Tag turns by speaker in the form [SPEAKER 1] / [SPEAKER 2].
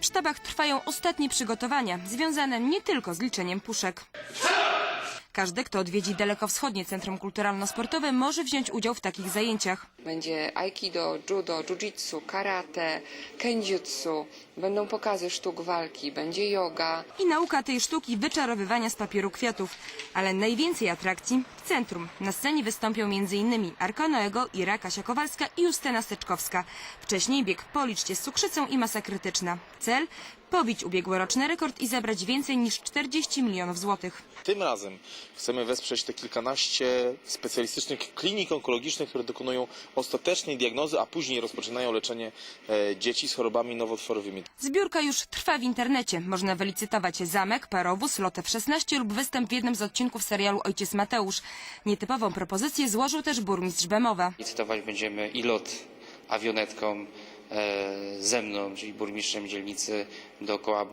[SPEAKER 1] W sztabach trwają ostatnie przygotowania, związane nie tylko z liczeniem puszek. Każdy, kto odwiedzi dalekowschodnie Centrum Kulturalno-Sportowe, może wziąć udział w takich zajęciach.
[SPEAKER 2] Będzie aikido, judo, jiu-jitsu, karate, kenjutsu, będą pokazy sztuk walki, będzie yoga.
[SPEAKER 1] I nauka tej sztuki wyczarowywania z papieru kwiatów. Ale najwięcej atrakcji centrum. Na scenie wystąpią m.in. Arka Noego, Ira Kasia Kowalska i Justyna Steczkowska. Wcześniej bieg Policzcie z cukrzycą i masa krytyczna. Cel? Pobić ubiegłoroczny rekord i zebrać więcej niż 40 milionów złotych.
[SPEAKER 3] Tym razem chcemy wesprzeć te kilkanaście specjalistycznych klinik onkologicznych, które dokonują ostatecznej diagnozy, a później rozpoczynają leczenie e, dzieci z chorobami nowotworowymi.
[SPEAKER 1] Zbiórka już trwa w internecie. Można wylicytować zamek, parowóz, lotę w 16 lub występ w jednym z odcinków serialu Ojciec Mateusz. Nietypową propozycję złożył też burmistrz Bemowa.
[SPEAKER 4] Licytować będziemy i lot awionetką e, ze mną, czyli burmistrzem dzielnicy dookoła